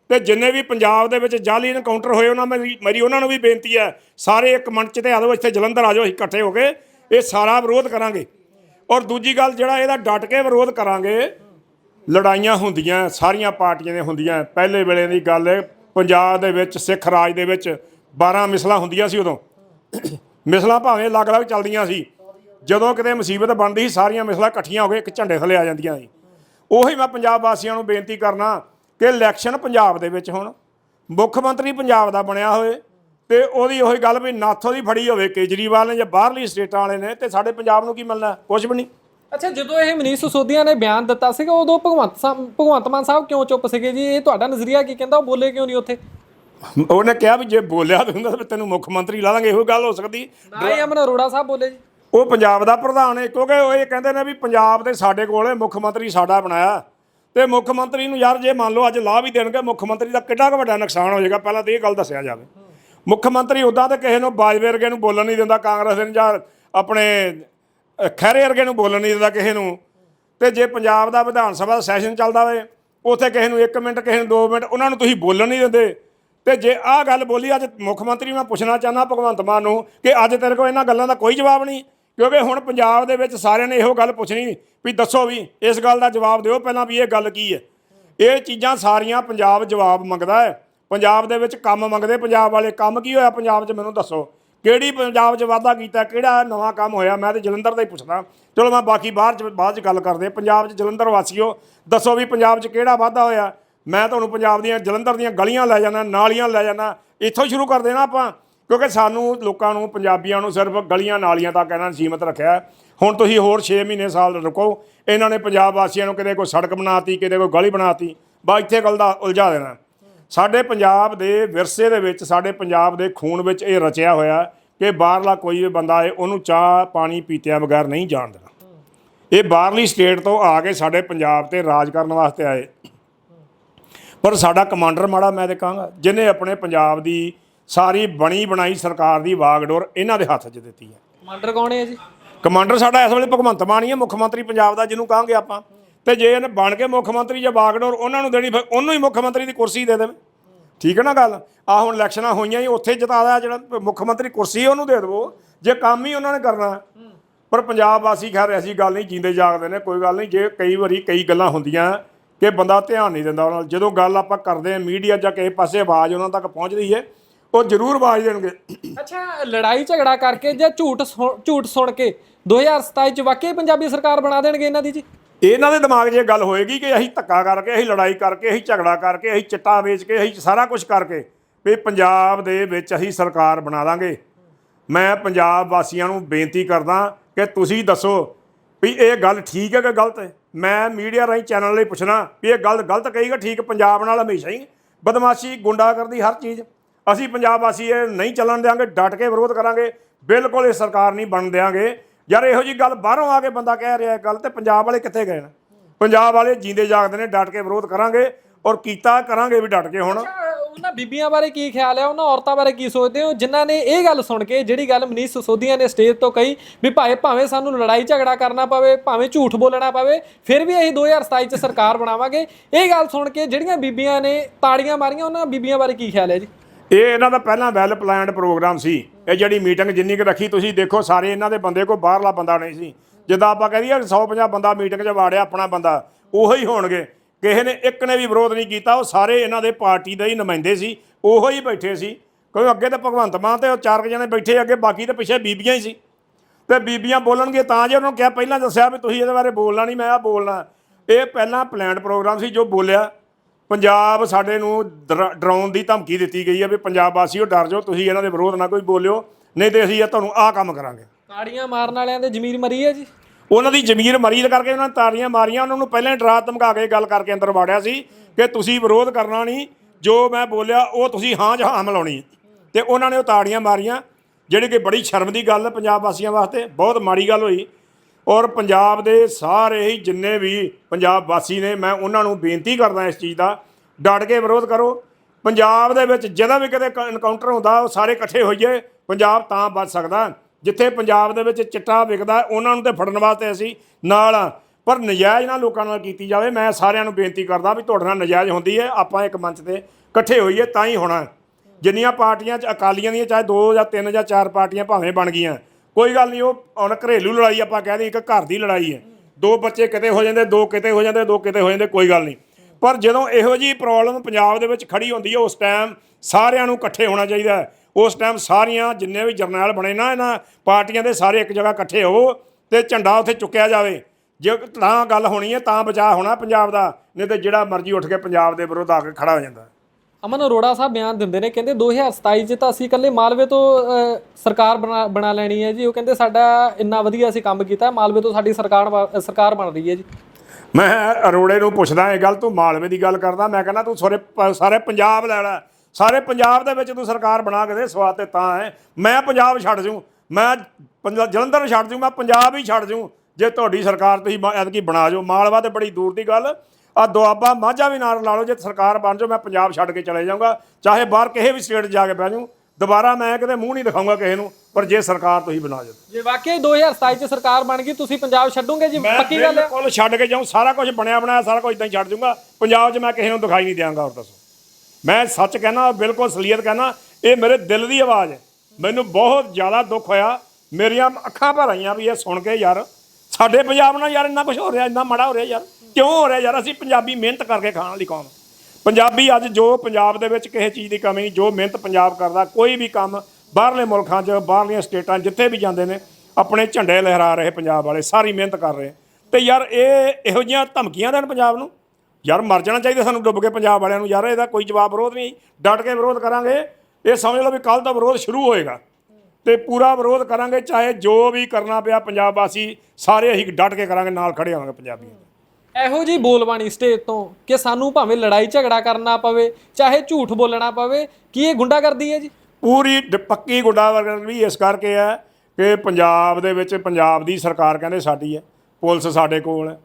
ਤੇ ਜਿੰਨੇ ਵੀ ਪੰਜਾਬ ਦੇ ਵਿੱਚ ਜਾਲੀ ਇਨਕਾਊਂਟਰ ਹੋਏ, ਉਹਨਾਂ ਮੇਰੀ ਮੇਰੀ ਉਹਨਾਂ ਨੂੰ ਵੀ ਬੇਨਤੀ ਹੈ, ਸਾਰੇ ਇੱਕ ਮੰਚ ਤੇ ਆ ਜਾਓ, ਇੱਥੇ ਜਲੰਧਰ ਆ ਜਾਓ ਅਸੀਂ ਇਕੱਠੇ ਹੋ ਕੇ ਇਹ ਸਾਰਾ ਵਿਰੋਧ ਕਰਾਂਗੇ। ਔਰ ਦੂਜੀ ਗੱਲ ਜਿਹੜਾ ਇਹਦਾ ਡਟ ਕੇ ਵਿਰੋਧ ਕਰਾਂਗੇ, ਲੜਾਈਆਂ ਹੁੰਦੀਆਂ, ਸਾਰੀਆਂ ਪਾਰਟੀਆਂ ਦੇ ਹੁੰਦੀਆਂ। ਪਹਿਲੇ ਵੇਲੇ ਦੀ ਗੱਲ ਹੈ, ਪੰਜਾਬ ਦੇ ਵਿੱਚ, ਸਿੱਖ ਰਾਜ ਦੇ ਵਿੱਚ 12 ਮਿਸਲਾਂ ਹੁੰਦੀਆਂ ਸੀ ਉਦੋਂ। ਮਿਸਲਾਂ ਭਾਵੇਂ ਅਲੱਗ-ਅਲੱਗ ਚੱਲਦੀਆਂ ਸੀ, ਜਦੋਂ ਕਿਤੇ ਮੁਸੀਬਤ ਬਣਦੀ ਸੀ, ਸਾਰੀਆਂ ਮਿਸਲਾਂ ਇਕੱਠੀਆਂ ਹੋ ਕੇ ਇੱਕ ਝੰਡੇ ਥੱਲੇ ਆ ਜਾਂਦੀਆਂ ਸੀ। ਉਹੀ ਮੈਂ ਪੰਜਾਬ ਵਾਸੀਆਂ ਨੂੰ ਬੇਨਤੀ ਕਰਨਾ ਕਿ ਇਲੈਕਸ਼ਨ ਪੰਜਾਬ ਦੇ ਵਿੱਚ ਹੁਣ, ਮੁੱਖ ਮੰਤਰੀ ਪੰਜਾਬ ਦਾ ਬਣਿਆ ਹੋਵੇ, ਤੇ ਉਹਦੀ ਉਹੀ ਗੱਲ ਵੀ ਨਾਥੋ ਦੀ ਫੜੀ ਹੋਵੇ, ਕੇਜਰੀਵਾਲ ਨੇ ਜਾਂ ਬਾਹਰਲੀ ਸਟੇਟਾਂ ਵਾਲੇ ਨੇ, ਤੇ ਸਾਡੇ ਪੰਜਾਬ ਨੂੰ ਕੀ ਮਿਲਣਾ ਕੁਝ ਵੀ ਨਹੀਂ। ਅੱਛਾ, ਜਦੋਂ ਇਹ ਮਨੀਸ਼ ਸਿਸੋਦੀਆ ਨੇ ਬਿਆਨ ਦਿੱਤਾ ਸੀਗਾ, ਉਦੋਂ ਭਗਵੰਤ ਸਾਹਿਬ ਭਗਵੰਤ ਮਾਨ ਸਾਹਿਬ ਕਿਉਂ ਚੁੱਪ ਸੀਗੇ ਜੀ? ਇਹ ਤੁਹਾਡਾ ਨਜ਼ਰੀਆ ਕੀ ਕਹਿੰਦਾ? ਉਹ ਬੋਲੇ ਕਿਉਂ ਨਹੀਂ ਉੱਥੇ? ਉਹਨੇ ਕਿਹਾ ਵੀ ਜੇ ਬੋਲਿਆ ਤਾਂ ਹੁੰਦਾ ਤਾਂ ਤੈਨੂੰ ਮੁੱਖ ਮੰਤਰੀ ਲਾ ਦਾਂਗੇ ਇਹੋ ਗੱਲ ਹੋ ਸਕਦੀ। ਨਾ ਹੀ ਅਮਨ ਅਰੋੜਾ ਸਾਹਿਬ ਬੋਲੇ ਜੀ। ਉਹ ਪੰਜਾਬ ਦਾ ਪ੍ਰਧਾਨ ਹੈ ਕਿਉਂਕਿ ਉਹ ਇਹ ਕਹਿੰਦੇ ਨੇ ਵੀ ਪੰਜਾਬ ਦੇ ਸਾਡੇ ਕੋਲ ਹੈ ਮੁੱਖ ਮੰਤਰੀ ਸਾਡਾ ਬਣਾਇਆ। ਤੇ ਮੁੱਖ ਮੰਤਰੀ ਨੂੰ ਯਾਰ ਜੇ ਮੰਨ ਲਓ ਅੱਜ ਲਾਹ ਵੀ ਦੇਣਗੇ ਮੁੱਖ ਮੰਤਰੀ ਦਾ ਕਿੱਡਾ ਕੁ ਵੱਡਾ ਨੁਕਸਾਨ ਹੋ ਜਾਏਗਾ ਪਹਿਲਾਂ ਤਾਂ ਇਹ ਗੱਲ ਦੱਸਿਆ ਜਾਵੇ। ਮੁੱਖ ਮੰਤਰੀ ਉਦਾਂ ਤੇ ਕਿਸੇ ਨੂੰ ਬਾਜਵੇ ਵਰਗੇ ਨੂੰ ਬੋਲਣ ਨਹੀਂ ਦਿੰਦਾ ਕਾਂਗਰਸ ਦੇ ਨੂੰ ਜਾਂ ਆਪਣੇ ਅ, ਖਹਿਰੇ ਵਰਗੇ ਨੂੰ ਬੋਲਣ ਨਹੀਂ ਦਿੰਦਾ ਕਿਸੇ ਨੂੰ। ਤੇ ਜੇ ਪੰਜਾਬ ਦਾ ਵਿਧਾਨ ਸਭਾ ਦਾ ਸੈਸ਼ਨ ਚੱਲਦਾ ਹੋਵੇ ਉੱਥੇ ਕਿਸੇ ਨੂੰ 1 ਮਿੰਟ ਕਿਸੇ ਨੂੰ 2 ਮਿੰਟ ਉਹਨਾਂ ਨੂੰ ਤੁਸੀਂ ਬੋਲਣ ਨਹੀਂ ਦਿੰਦੇ। ਤੇ ਜੇ ਆਹ ਗੱਲ ਬੋਲੀ, ਅੱਜ ਮੁੱਖ ਮੰਤਰੀ ਮੈਂ ਪੁੱਛਣਾ ਚਾਹੁੰਦਾ ਭਗਵੰਤ ਮਾਨ ਨੂੰ ਕਿ ਅੱਜ ਤੇਰੇ ਕੋਲ ਇਹਨਾਂ ਗੱਲਾਂ ਦਾ ਕੋਈ ਜਵਾਬ ਨਹੀਂ, ਕਿਉਂਕਿ ਹੁਣ ਪੰਜਾਬ ਦੇ ਵਿੱਚ ਸਾਰਿਆਂ ਨੇ ਇਹੋ ਗੱਲ ਪੁੱਛਣੀ ਵੀ ਦੱਸੋ ਵੀ ਇਸ ਗੱਲ ਦਾ ਜਵਾਬ ਦਿਓ ਪਹਿਲਾਂ ਵੀ ਇਹ ਗੱਲ ਕੀ ਹੈ। ਇਹ ਚੀਜ਼ਾਂ ਸਾਰੀਆਂ ਪੰਜਾਬ ਜਵਾਬ ਮੰਗਦਾ ਹੈ। ਪੰਜਾਬ ਦੇ ਵਿੱਚ ਕੰਮ ਮੰਗਦੇ, ਪੰਜਾਬ ਵਾਲੇ ਕੰਮ ਕੀ ਹੋਇਆ ਪੰਜਾਬ 'ਚ ਮੈਨੂੰ ਦੱਸੋ। ਕਿਹੜੀ ਪੰਜਾਬ 'ਚ ਵਾਧਾ ਕੀਤਾ, ਕਿਹੜਾ ਨਵਾਂ ਕੰਮ ਹੋਇਆ, ਮੈਂ ਤੇ ਜਲੰਧਰ ਦਾ ਹੀ ਪੁੱਛਦਾ। ਚਲੋ ਮੈਂ ਬਾਕੀ ਬਾਹਰ 'ਚ, ਬਾਅਦ 'ਚ ਗੱਲ ਕਰਦੇ ਪੰਜਾਬ 'ਚ ਜਲੰਧਰ ਵਾਸੀਓ, ਦੱਸੋ ਵੀ ਪੰਜਾਬ 'ਚ ਕਿਹੜਾ ਵਾਧਾ ਹੋਇਆ। ਮੈਂ ਤੁਹਾਨੂੰ ਪੰਜਾਬ ਦੀਆਂ, ਜਲੰਧਰ ਦੀਆਂ ਗਲੀਆਂ ਲੈ ਜਾਣਾ ਨਾਲੀਆਂ ਲੈ ਜਾਣਾ ਇੱਥੋਂ ਸ਼ੁਰੂ ਕਰ ਦੇਣਾ ਆਪਾਂ। ਕਿਉਂਕਿ ਸਾਨੂੰ ਲੋਕਾਂ ਨੂੰ, ਪੰਜਾਬੀਆਂ ਨੂੰ ਸਿਰਫ ਗਲੀਆਂ ਨਾਲੀਆਂ ਤੱਕ ਇਹਨਾਂ ਨੇ ਸੀਮਤ ਰੱਖਿਆ ਹੁਣ ਤੁਸੀਂ ਹੋਰ 6 ਮਹੀਨੇ ਸਾਲ ਰੁਕੋ, ਇਹਨਾਂ ਨੇ ਪੰਜਾਬ ਵਾਸੀਆਂ ਨੂੰ ਕਿਤੇ ਕੋਈ ਸੜਕ ਬਣਾਤੀ, ਕਿਤੇ ਕੋਈ ਗਲੀ ਬਣਾਤੀ ਬਾ ਇੱਥੇ ਗੱਲ ਦਾ ਉਲਝਾ ਦੇਣਾ। ਸਾਡੇ ਪੰਜਾਬ ਦੇ ਵਿਰਸੇ ਦੇ ਵਿੱਚ, ਸਾਡੇ ਪੰਜਾਬ ਦੇ ਖੂਨ ਵਿੱਚ ਇਹ ਰਚਿਆ ਹੋਇਆ ਕਿ ਬਾਹਰਲਾ ਕੋਈ ਵੀ ਬੰਦਾ ਹੈ ਉਹਨੂੰ ਚਾਹ ਪਾਣੀ ਪੀਤਿਆਂ ਬਗੈਰ ਨਹੀਂ ਜਾਣ ਦੇਣਾ। ਇਹ ਬਾਹਰਲੀ ਸਟੇਟ ਤੋਂ ਆ ਕੇ ਸਾਡੇ ਪੰਜਾਬ ਤੇ ਰਾਜ ਕਰਨ ਵਾਸਤੇ ਆਏ। ਪਰ ਸਾਡਾ ਕਮਾਂਡਰ ਮਾੜਾ ਮੈਂ ਤੇ ਕਹਾਂਗਾ ਜਿਹਨੇ ਆਪਣੇ ਪੰਜਾਬ ਦੀ ਸਾਰੀ ਬਣੀ ਬਣਾਈ ਸਰਕਾਰ ਦੀ ਵਾਗਡੋਰ ਇਹਨਾਂ ਦੇ ਹੱਥ 'ਚ ਦਿੱਤੀ ਹੈ। ਕਮਾਂਡਰ ਕੌਣ ਹੈ ਜੀ? ਕਮਾਂਡਰ ਸਾਡਾ ਇਸ ਵੇਲੇ ਭਗਵੰਤ ਮਾਨ ਹੀ ਹੈ ਮੁੱਖ ਮੰਤਰੀ ਪੰਜਾਬ ਦਾ ਜਿਹਨੂੰ ਕਹਾਂਗੇ ਆਪਾਂ। ਤੇ ਜੇ ਇਹਨੇ ਬਣ ਕੇ ਮੁੱਖ ਮੰਤਰੀ ਜਾਂ ਵਾਗਡੋਰ ਉਹਨਾਂ ਨੂੰ ਦੇਣੀ ਫਿਰ ਉਹਨੂੰ ਹੀ ਮੁੱਖ ਮੰਤਰੀ ਦੀ ਕੁਰਸੀ ਦੇ ਦੇਵੇ। ਠੀਕ ਹੈ ਨਾ ਗੱਲ? ਆ ਹੁਣ ਇਲੈਕਸ਼ਨਾਂ ਹੋਈਆਂ ਹੀ ਉੱਥੇ ਜਿਤਾਦਾ ਜਿਹੜਾ ਮੁੱਖ ਮੰਤਰੀ ਕੁਰਸੀ ਉਹਨੂੰ ਦੇ ਦੇਵੋ। ਜੇ ਕੰਮ ਹੀ ਉਹਨਾਂ ਨੇ ਕਰਨਾ ਪਰ ਪੰਜਾਬ ਵਾਸੀ ਖੈਰ ਐਸੀ ਗੱਲ ਨਹੀਂ ਜੀਂਦੇ ਜਾਗਦੇ ਨੇ ਕੋਈ ਗੱਲ ਨਹੀਂ। ਜੇ ਕਈ ਵਾਰੀ ਕਈ ਗੱਲਾਂ ਹੁੰਦੀਆਂ ਕਿ ਬੰਦਾ ਧਿਆਨ ਨਹੀਂ ਦਿੰਦਾ ਉਹਨਾਂ ਨਾਲ। ਜਦੋਂ ਗੱਲ ਆਪਾਂ ਕਰਦੇ ਆ ਮੀਡੀਆ ਜਾਂ ਕਿਸੇ ਪਾਸੇ ਆਵਾਜ਼ ਉਹਨਾਂ ਤੱਕ ਪਹੁੰਚਦੀ ਹੈ ਉਹ ਜ਼ਰੂਰ ਆਵਾਜ਼ ਦੇਣਗੇ। ਅੱਛਾ ਲੜਾਈ ਝਗੜਾ ਕਰਕੇ ਜਾਂ ਝੂਠ ਸੁਣ- ਝੂਠ ਸੁਣ ਕੇ 2027 ਚ ਵਾਕਈ ਪੰਜਾਬੀ ਸਰਕਾਰ ਬਣਾ ਦੇਣਗੇ ਇਹਨਾਂ ਦੀ ਜੀ? ਇਹਨਾਂ ਦੇ ਦਿਮਾਗ 'ਚ ਇਹ ਗੱਲ ਹੋਏਗੀ ਕਿ ਅਸੀਂ ਧੱਕਾ ਕਰਕੇ ਅਸੀਂ ਲੜਾਈ ਕਰਕੇ ਅਸੀਂ ਝਗੜਾ ਕਰਕੇ ਅਸੀਂ ਚਿੱਟਾ ਵੇਚ ਕੇ ਅਸੀਂ ਸਾਰਾ ਕੁਝ ਕਰਕੇ ਵੀ ਪੰਜਾਬ ਦੇ ਵਿੱਚ ਅਸੀਂ ਸਰਕਾਰ ਬਣਾ ਦਾਂਗੇ। ਮੈਂ ਪੰਜਾਬ ਵਾਸੀਆਂ ਨੂੰ ਬੇਨਤੀ ਕਰਦਾ ਕਿ ਤੁਸੀਂ ਦੱਸੋ ਵੀ ਇਹ ਗੱਲ ਠੀਕ ਹੈ ਕਿ ਗਲਤ ਹੈ? ਮੈਂ ਮੀਡੀਆ ਰਾਹੀਂ ਚੈਨਲ ਲਈ ਪੁੱਛਣਾ ਵੀ ਇਹ ਗੱਲ ਗਲਤ ਕਹੀਗਾ ਠੀਕ ਪੰਜਾਬ ਨਾਲ ਹਮੇਸ਼ਾ ਹੀ ਬਦਮਾਸ਼ੀ, ਗੁੰਡਾਗਰਦੀ, ਹਰ ਚੀਜ਼। ਅਸੀਂ ਪੰਜਾਬ ਵਾਸੀ ਇਹ ਨਹੀਂ ਚੱਲਣ ਦਿਆਂਗੇ, ਡਟ ਕੇ ਵਿਰੋਧ ਕਰਾਂਗੇ, ਬਿਲਕੁਲ ਇਹ ਸਰਕਾਰ ਨਹੀਂ ਬਣ ਦਿਆਂਗੇ। ਯਾਰ ਇਹੋ ਜੀ ਗੱਲ ਬਾਹਰੋਂ ਆ ਕੇ ਬੰਦਾ ਕਹਿ ਰਿਹਾ ਇਹ ਗੱਲ ਤੇ ਪੰਜਾਬ ਵਾਲੇ ਕਿੱਥੇ ਗਏ ਨੇ? ਪੰਜਾਬ ਵਾਲੇ ਜੀਂਦੇ ਜਾਗਦੇ ਨੇ, ਡਟ ਕੇ ਵਿਰੋਧ ਕਰਾਂਗੇ ਔਰ ਕੀਤਾ ਕਰਾਂਗੇ ਵੀ ਡਟ ਕੇ ਹੁਣ। ਉਹਨਾਂ ਬੀਬੀਆਂ ਬਾਰੇ ਕੀ ਖਿਆਲ ਹੈ? ਉਹਨਾਂ ਔਰਤਾਂ ਬਾਰੇ ਕੀ ਸੋਚਦੇ ਹੋ? ਜਿਨ੍ਹਾਂ ਨੇ ਇਹ ਗੱਲ ਸੁਣ ਕੇ ਜਿਹੜੀ ਗੱਲ ਮਨੀਸ਼ ਸਿਸੋਦੀਆ ਨੇ ਸਟੇਜ ਤੋਂ ਕਹੀ ਵੀ ਭਾਵੇਂ ਭਾਵੇਂ ਸਾਨੂੰ ਲੜਾਈ ਝਗੜਾ ਕਰਨਾ ਪਵੇ, ਭਾਵੇਂ ਝੂਠ ਬੋਲਣਾ ਪਵੇ, ਫਿਰ ਵੀ ਅਸੀਂ 2027 ਚ ਸਰਕਾਰ ਬਣਾਵਾਂਗੇ। ਇਹ ਗੱਲ ਸੁਣ ਕੇ ਜਿਹੜੀਆਂ ਬੀਬੀਆਂ ਨੇ ਤਾੜੀਆਂ ਮਾਰੀਆਂ, ਉਹਨਾਂ ਬੀਬੀਆਂ ਬਾਰੇ ਕੀ ਖਿਆਲ ਹੈ ਜੀ? ਇਹ ਇਹਨਾਂ ਦਾ ਪਹਿਲਾਂ ਵੈਲ ਪਲਾਨਡ ਪ੍ਰੋਗਰਾਮ ਸੀ। ਇਹ ਜਿਹੜੀ ਮੀਟਿੰਗ ਜਿੰਨੀ ਕੁ ਰੱਖੀ ਤੁਸੀਂ ਦੇਖੋ, ਸਾਰੇ ਇਹਨਾਂ ਦੇ ਬੰਦੇ ਕੋਈ ਬਾਹਰਲਾ ਬੰਦਾ ਨਹੀਂ ਸੀ। ਜਿੱਦਾਂ ਆਪਾਂ ਕਹਿ ਦਈਏ 150 ਬੰਦਾ ਮੀਟਿੰਗ 'ਚ ਵਾੜਿਆ ਆਪਣਾ ਬੰਦਾ, ਉਹੀ ਹੋਣਗੇ। ਕਿਸੇ ਨੇ ਇੱਕ ਨੇ ਵੀ ਵਿਰੋਧ ਨਹੀਂ ਕੀਤਾ, ਉਹ ਸਾਰੇ ਇਹਨਾਂ ਦੇ ਪਾਰਟੀ ਦੇ ਹੀ ਨੁਮਾਇੰਦੇ ਸੀ, ਉਹੋ ਹੀ ਬੈਠੇ ਸੀ। ਕਿਉਂਕਿ ਅੱਗੇ ਤਾਂ ਭਗਵੰਤ ਮਾਨ ਤੇ ਉਹ ਚਾਰ ਕੁ ਜਣੇ ਬੈਠੇ ਅੱਗੇ, ਬਾਕੀ ਤਾਂ ਪਿੱਛੇ ਬੀਬੀਆਂ ਹੀ ਸੀ। ਤੇ ਬੀਬੀਆਂ ਬੋਲਣਗੇ ਤਾਂ ਜੇ ਉਹਨਾਂ ਨੂੰ ਕਿਹਾ, ਪਹਿਲਾਂ ਦੱਸਿਆ ਵੀ ਤੁਸੀਂ ਇਹਦੇ ਬਾਰੇ ਬੋਲਣਾ ਨਹੀਂ, ਮੈਂ ਆ ਬੋਲਣਾ। ਇਹ ਪਹਿਲਾਂ ਪਲਾਨਡ ਪ੍ਰੋਗਰਾਮ ਸੀ ਜੋ ਬੋਲਿਆ, ਪੰਜਾਬ ਸਾਡੇ ਨੂੰ ਡਰਾ- ਡਰਾਉਣ ਦੀ ਧਮਕੀ ਦਿੱਤੀ ਗਈ ਹੈ ਵੀ ਪੰਜਾਬ ਵਾਸੀਓ ਡਰ ਜਾਓ, ਤੁਸੀਂ ਇਹਨਾਂ ਦੇ ਵਿਰੋਧ ਨਾ ਕੋਈ ਬੋਲਿਓ, ਨਹੀਂ ਤੇ ਅਸੀਂ ਇਹ ਤੁਹਾਨੂੰ ਆਹ ਕੰਮ ਕਰਾਂਗੇ। ਤਾੜੀਆਂ ਮਾਰਨ ਵਾਲਿਆਂ ਦੇ ਜ਼ਮੀਰ ਮਰੀ ਹੈ ਜੀ। ਉਹਨਾਂ ਦੀ ਜ਼ਮੀਰ ਮਰੀਜ਼ ਕਰਕੇ ਉਹਨਾਂ ਨੇ ਤਾਰੀਆਂ ਮਾਰੀਆਂ, ਉਹਨਾਂ ਨੂੰ ਪਹਿਲਾਂ ਹੀ ਡਰਾ ਧਮਕਾ ਕੇ ਗੱਲ ਕਰਕੇ ਅੰਦਰ ਵਾੜਿਆ ਸੀ ਕਿ ਤੁਸੀਂ ਵਿਰੋਧ ਕਰਨਾ ਨਹੀਂ, ਜੋ ਮੈਂ ਬੋਲਿਆ ਉਹ ਤੁਸੀਂ ਹਾਂ ਜਾਂ ਹਾਂ ਮਿਲਾਉਣੀ। ਤੇ ਉਹਨਾਂ ਨੇ ਉਹ ਤਾੜੀਆਂ ਮਾਰੀਆਂ, ਜਿਹੜੀ ਕਿ ਬੜੀ ਸ਼ਰਮ ਦੀ ਗੱਲ ਹੈ ਪੰਜਾਬ ਵਾਸੀਆਂ ਵਾਸਤੇ, ਬਹੁਤ ਮਾੜੀ ਗੱਲ ਹੋਈ। ਔਰ ਪੰਜਾਬ ਦੇ ਸਾਰੇ ਹੀ ਜਿੰਨੇ ਵੀ ਪੰਜਾਬ ਵਾਸੀ ਨੇ, ਮੈਂ ਉਹਨਾਂ ਨੂੰ ਬੇਨਤੀ ਕਰਦਾ ਇਸ ਚੀਜ਼ ਦਾ, ਡਟ ਕੇ ਵਿਰੋਧ ਕਰੋ। ਪੰਜਾਬ ਦੇ ਵਿੱਚ ਜਦੋਂ ਵੀ ਕਿਤੇ ਇਨਕਾਊਂਟਰ ਹੁੰਦਾ, ਉਹ ਸਾਰੇ ਇਕੱਠੇ ਹੋਈਏ, ਪੰਜਾਬ ਤਾਂ ਬਚ ਸਕਦਾ। ਜਿੱਥੇ ਪੰਜਾਬ ਦੇ ਵਿੱਚ ਚਿੱਟਾ ਵਿਕਦਾ ਉਹਨਾਂ ਨੂੰ ਤੇ ਫੜਨ ਵਾਸਤੇ ਅਸੀਂ ਨਾਲ ਆ। ਪਰ ਨਜਾਇਜ਼ ਨਾ ਲੋਕਾਂ ਨਾਲ ਕੀਤੀ ਜਾਵੇ, ਮੈਂ ਸਾਰਿਆਂ ਨੂੰ ਬੇਨਤੀ ਕਰਦਾ ਵੀ ਤੁਹਾਡੇ ਨਾਲ ਨਜਾਇਜ਼ ਹੁੰਦੀ ਹੈ, ਆਪਾਂ ਇੱਕ ਮੰਚ ਤੇ ਇਕੱਠੇ ਹੋਈਏ ਤਾਂ ਹੀ ਹੋਣਾ। ਜਿੰਨੀਆਂ ਪਾਰਟੀਆਂ ਚ ਅਕਾਲੀਆਂ ਦੀਆਂ, ਚਾਹੇ ਦੋ ਜਾਂ ਤਿੰਨ ਜਾਂ ਚਾਰ ਪਾਰਟੀਆਂ ਭਾਵੇਂ ਬਣ ਗਈਆਂ। ਕੋਈ ਗੱਲ ਨਹੀਂ, ਉਹ ਹੁਣ ਘਰੇਲੂ ਲੜਾਈ ਆਪਾਂ ਕਹਿ ਦਈਏ, ਇੱਕ ਘਰ ਦੀ ਲੜਾਈ ਹੈ। ਦੋ ਬੱਚੇ ਕਿਤੇ ਹੋ ਜਾਂਦੇ, ਦੋ ਕਿਤੇ ਹੋ ਜਾਂਦੇ, ਦੋ ਕਿਤੇ ਹੋ ਜਾਂਦੇ, ਕੋਈ ਗੱਲ ਨਹੀਂ। ਪਰ ਜਦੋਂ ਇਹੋ ਜੀ ਪ੍ਰੋਬਲਮ ਪੰਜਾਬ ਦੇ ਵਿੱਚ ਖੜੀ ਹੁੰਦੀ ਹੈ, ਉਸ ਟਾਈਮ ਸਾਰਿਆਂ ਨੂੰ ਇਕੱਠੇ ਹੋਣਾ ਚਾਹੀਦਾ ਹੈ। ਉਸ ਟਾਈਮ ਸਾਰੀਆਂ ਜਿੰਨੇ ਵੀ ਜਰਨੈਲ ਬਣੇ ਨਾ ਇਹਨਾਂ ਪਾਰਟੀਆਂ ਦੇ ਸਾਰੇ ਇੱਕ ਜਗ੍ਹਾ ਇਕੱਠੇ ਹੋਵੋ ਤੇ ਝੰਡਾ ਉੱਥੇ ਚੁੱਕਿਆ ਜਾਵੇ। ਜੇ ਤਾਂ ਗੱਲ ਹੋਣੀ ਹੈ ਤਾਂ ਬਚਾਅ ਹੋਣਾ ਪੰਜਾਬ ਦਾ ਨਹੀਂ ਤੇ ਜਿਹੜਾ ਮਰਜ਼ੀ ਉੱਠ ਕੇ ਪੰਜਾਬ ਦੇ ਵਿਰੁੱਧ ਆ ਕੇ ਖੜਾ ਹੋ ਜਾਂਦਾ। ਅਮਨ ਅਰੋੜਾ ਸਾਹਿਬ ਬਿਆਨ ਦਿੰਦੇ ਨੇ ਕਹਿੰਦੇ 2027 ਚ ਤਾਂ ਅਸੀਂ ਇਕੱਲੇ ਮਾਲਵੇ ਤੋਂ ਸਰਕਾਰ ਬਣਾ ਲੈਣੀ ਹੈ ਜੀ। ਉਹ ਕਹਿੰਦੇ ਸਾਡਾ ਇੰਨਾ ਵਧੀਆ ਅਸੀਂ ਕੰਮ ਕੀਤਾ ਮਾਲਵੇ ਤੋਂ ਸਾਡੀ ਸਰਕਾਰ ਸਰਕਾਰ ਬਣ ਰਹੀ ਹੈ ਜੀ। ਮੈਂ ਅਰੋੜੇ ਨੂੰ ਪੁੱਛਦਾ ਇਹ ਗੱਲ ਤੂੰ ਮਾਲਵੇ ਦੀ ਗੱਲ ਕਰਦਾ ਮੈਂ ਕਹਿੰਦਾ ਤੂੰ ਸਾਰੇ ਸਾਰੇ ਪੰਜਾਬ ਲੈ ਲੈ। ਸਾਰੇ ਪੰਜਾਬ ਦੇ ਵਿੱਚ ਤੂੰ ਸਰਕਾਰ ਬਣਾ ਕੇ ਦੇ ਸਵਾਦ ਤੇ ਤਾਂ ਹੈ। ਮੈਂ ਪੰਜਾਬ ਛੱਡ ਜੂ। ਮੈਂ ਜਲੰਧਰ ਛੱਡ ਜੂ ਮੈਂ ਪੰਜਾਬ ਹੀ ਛੱਡ ਜੂ। ਜੇ ਤੁਹਾਡੀ ਸਰਕਾਰ ਤੁਸੀਂ ਐਤਕੀ ਬਣਾ ਜੋ ਮਾਲਵਾ ਤੇ ਬੜੀ ਦੂਰ ਦੀ ਗੱਲ। ਆ ਦੁਆਬਾ ਮਾਝਾ ਵੀ ਨਾਲ ਲਾ ਲਓ ਜੇ ਸਰਕਾਰ ਬਣ ਜਾਓ ਮੈਂ ਪੰਜਾਬ ਛੱਡ ਕੇ ਚਲੇ ਜਾਊਂਗਾ। ਚਾਹੇ ਬਾਹਰ ਕਿਸੇ ਵੀ ਸਟੇਟ ਜਾ ਕੇ ਬਹਿ ਜਾਊਂ। ਦੁਬਾਰਾ ਮੈਂ ਕਿਤੇ ਮੂੰਹ ਨਹੀਂ ਦਿਖਾਊਂਗਾ ਕਿਸੇ ਨੂੰ ਪਰ ਜੇ ਸਰਕਾਰ ਤੁਸੀਂ ਬਣਾ ਜੋ ਜੇ ਵਾਕਈ 2027 ਚ ਸਰਕਾਰ ਬਣ ਗਈ ਤੁਸੀਂ ਪੰਜਾਬ ਛੱਡੋਗੇ ਜੀ? ਪੱਕੀ ਗੱਲ ਹੈ ਬਿਲਕੁਲ ਛੱਡ ਕੇ ਜਾਊਂ। ਸਾਰਾ ਕੁਝ ਬਣਿਆ ਬਣਾਇਆ ਸਾਰਾ ਕੁਝ ਇਦਾਂ ਹੀ ਛੱਡ ਜੂੰਗਾ ਪੰਜਾਬ 'ਚ ਮੈਂ ਕਿਸੇ ਨੂੰ ਦਿਖਾਈ ਨਹੀਂ ਦਿਆਂਗਾ ਹੋਰ ਦੱਸੋ। ਮੈਂ ਸੱਚ ਕਹਿਣਾ, ਬਿਲਕੁਲ ਸਲੀਅਤ ਕਹਿਣਾ, ਇਹ ਮੇਰੇ ਦਿਲ ਦੀ ਆਵਾਜ਼ ਹੈ। ਮੈਨੂੰ ਬਹੁਤ ਜ਼ਿਆਦਾ ਦੁੱਖ ਹੋਇਆ। ਮੇਰੀਆਂ ਅੱਖਾਂ ਭਰ ਆਈਆਂ ਵੀ ਇਹ ਸੁਣ ਕੇ ਯਾਰ, ਸਾਡੇ ਪੰਜਾਬ ਨਾਲ ਯਾਰ ਇੰਨਾ ਕੁਝ ਹੋ ਰਿਹਾ, ਇੰਨਾ ਮਾੜਾ ਹੋ ਰਿਹਾ ਯਾਰ। ਕਿਉਂ ਹੋ ਰਿਹਾ ਯਾਰ? ਅਸੀਂ ਪੰਜਾਬੀ ਮਿਹਨਤ ਕਰਕੇ ਖਾਣ ਵਾਲੀ ਕੌਮ। ਪੰਜਾਬੀ ਅੱਜ ਜੋ ਪੰਜਾਬ ਦੇ ਵਿੱਚ ਕਿਸੇ ਚੀਜ਼ ਦੀ ਕਮੀ, ਜੋ ਮਿਹਨਤ ਪੰਜਾਬ ਕਰਦਾ, ਕੋਈ ਵੀ ਕੰਮ ਬਾਹਰਲੇ ਮੁਲਕਾਂ 'ਚ, ਬਾਹਰਲੀਆਂ ਸਟੇਟਾਂ 'ਚ, ਜਿੱਥੇ ਵੀ ਜਾਂਦੇ ਨੇ, ਆਪਣੇ ਝੰਡੇ ਲਹਿਰਾ ਰਹੇ ਪੰਜਾਬ ਵਾਲੇ, ਸਾਰੀ ਮਿਹਨਤ ਕਰ ਰਹੇ। ਤੇ ਯਾਰ ਇਹ ਇਹੋ ਜਿਹੀਆਂ ਧਮਕੀਆਂ ਦੇਣ ਪੰਜਾਬ ਨੂੰ? ਯਾਰ ਮਰ ਜਾਣਾ ਚਾਹੀਦਾ ਸਾਨੂੰ ਡੁੱਬ ਕੇ ਪੰਜਾਬ ਵਾਲਿਆਂ ਨੂੰ। ਯਾਰ ਇਹਦਾ ਕੋਈ ਜਵਾਬ ਵਿਰੋਧ ਨਹੀਂ। ਡਟ ਕੇ ਵਿਰੋਧ ਕਰਾਂਗੇ। ਇਹ ਸਮਝ ਲਓ ਵੀ ਕੱਲ ਦਾ ਵਿਰੋਧ ਸ਼ੁਰੂ ਹੋਏਗਾ। ਤੇ ਪੂਰਾ ਵਿਰੋਧ ਕਰਾਂਗੇ ਚਾਹੇ ਜੋ ਵੀ ਕਰਨਾ ਪਿਆ ਪੰਜਾਬ ਵਾਸੀ ਸਾਰੇ ਅਸੀਂ ਡਟ ਕੇ ਕਰਾਂਗੇ ਨਾਲ ਖੜੇ ਹੋਵਾਂਗੇ ਪੰਜਾਬੀਆਂ ਦੇ। ਇਹੋ ਜੀ ਬੋਲਬਾਣੀ ਸਟੇਜ ਤੋਂ ਕਿ ਸਾਨੂੰ ਭਾਵੇਂ ਲੜਾਈ ਝਗੜਾ ਕਰਨਾ ਪਵੇ ਚਾਹੇ ਝੂਠ ਬੋਲਣਾ ਪਵੇ ਕੀ ਇਹ ਗੁੰਡਾਗਰਦੀ ਹੈ ਜੀ? ਪੂਰੀ ਡ- ਪੱਕੀ ਗੁੰਡਾਗਰਦੀ ਵੀ ਇਸ ਕਰਕੇ ਹੈ ਕਿ ਪੰਜਾਬ ਦੇ ਵਿੱਚ ਪੰਜਾਬ ਦੀ ਸਰਕਾਰ ਕਹਿੰਦੇ ਸਾਡੀ ਹੈ ਪੁਲਿਸ ਸਾਡੇ ਕੋਲ ਹੈ।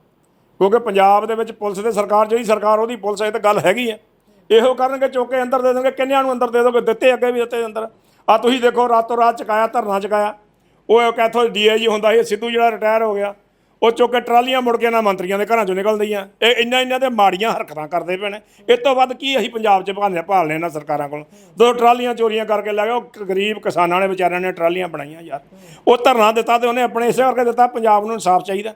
ਕਿਉਂਕਿ ਪੰਜਾਬ ਦੇ ਵਿੱਚ ਪੁਲਿਸ ਦੇ ਸਰਕਾਰ, ਜਿਹੜੀ ਸਰਕਾਰ ਉਹਦੀ ਪੁਲਿਸ ਇਹ ਤਾਂ ਗੱਲ ਹੈਗੀ ਹੈ। ਇਹੋ ਕਰਨਗੇ, ਚੁੱਕ ਕੇ ਅੰਦਰ ਦੇ ਦੇਣਗੇ, ਕਿੰਨਿਆਂ ਨੂੰ ਅੰਦਰ ਦੇ ਦੋਗੇ? ਦਿੱਤੇ ਅੱਗੇ ਵੀ ਦਿੱਤੇ ਅੰਦਰ। ਆ ਤੁਸੀਂ ਦੇਖੋ, ਰਾਤੋਂ ਰਾਤ ਚਕਾਇਆ, ਧਰਨਾ ਚਕਾਇਆ। ਉਹ ਕਿੱਥੋਂ ਡੀਆਈਜੀ ਹੁੰਦਾ ਸੀ ਸਿੱਧੂ ਜਿਹੜਾ ਰਿਟਾਇਰ ਹੋ ਗਿਆ। ਉਹ ਚੁੱਕ ਕੇ ਟਰਾਲੀਆਂ ਮੁੜ ਕੇ ਨਾ ਮੰਤਰੀਆਂ ਦੇ ਘਰਾਂ ਚੋਂ ਨਿਕਲਦੀਆਂ। ਇਹ ਇੰਨਾ ਇੰਨਾ ਤੇ ਮਾੜੀਆਂ ਹਰਕਤਾਂ ਕਰਦੇ ਪਏ ਨੇ। ਇਹ ਤੋਂ ਵੱਧ ਕੀ ਅਸੀਂ ਪੰਜਾਬ 'ਚ ਭਾਲਨੇ ਭਾਲਨੇ ਇਹਨਾਂ ਸਰਕਾਰਾਂ ਕੋਲ? ਦੋ ਟਰਾਲੀਆਂ ਚੋਰੀਆਂ ਕਰਕੇ ਲੈ ਗਏ, ਉਹ ਗਰੀਬ ਕਿਸਾਨਾਂ ਨੇ ਵਿਚਾਰਿਆਂ ਨੇ ਟਰਾਲੀਆਂ ਬਣਾਈਆਂ, ਯਾਰ। ਉਹ ਧਰਨਾ ਦਿੱਤਾ ਤੇ ਉਹਨੇ ਆਪਣੇ ਇਸੇ ਕਰਕੇ ਦਿੱਤਾ, ਪੰਜਾਬ ਨੂੰ ਇਨਸਾਫ ਚਾਹੀਦਾ।